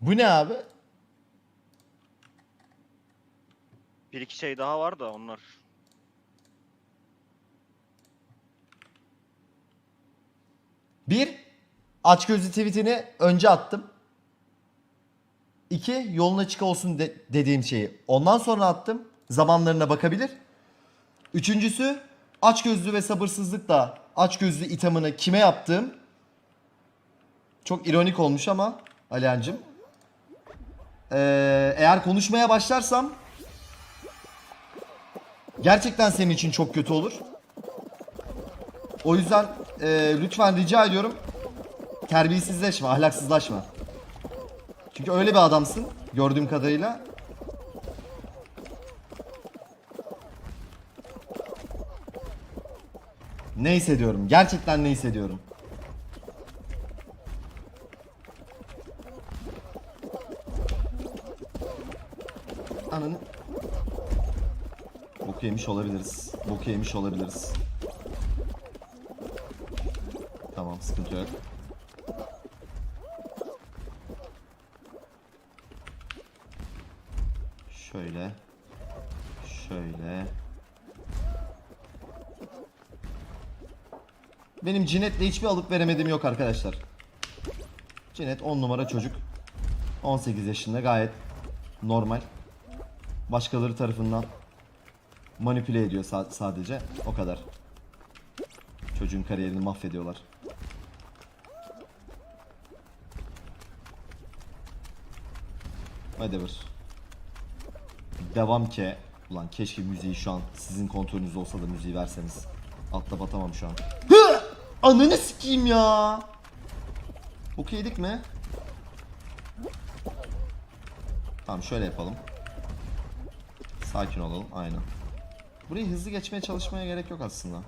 Bu ne abi? Bir iki şey daha var da onlar. Bir, açgözlü tweetini önce attım. İki, yolun açık olsun de- dediğim şeyi ondan sonra attım. Zamanlarına bakabilir. Üçüncüsü, açgözlü ve sabırsızlıkla açgözlü itamını kime yaptığım. Çok ironik olmuş ama Alihancım. Ee, eğer konuşmaya başlarsam gerçekten senin için çok kötü olur. O yüzden e, lütfen rica ediyorum terbiyesizleşme, ahlaksızlaşma. Çünkü öyle bir adamsın gördüğüm kadarıyla. Ne hissediyorum? Gerçekten ne hissediyorum? Ananı... Bok yemiş olabiliriz. Bok yemiş olabiliriz. Tamam sıkıntı yok. Şöyle. Şöyle. Benim Cinet'le hiçbir alıp veremediğim yok arkadaşlar. Cinet 10 numara çocuk. 18 yaşında gayet normal. Başkaları tarafından manipüle ediyor sa- sadece. O kadar. Çocuğun kariyerini mahvediyorlar. Whatever. Devam ki. Ulan keşke müziği şu an sizin kontrolünüzde olsa da müziği verseniz. Atla batamam şu an. Hı! Ananı sikeyim ya. Okeydik mi? Tamam şöyle yapalım. Sakin olalım aynen. Burayı hızlı geçmeye çalışmaya gerek yok aslında.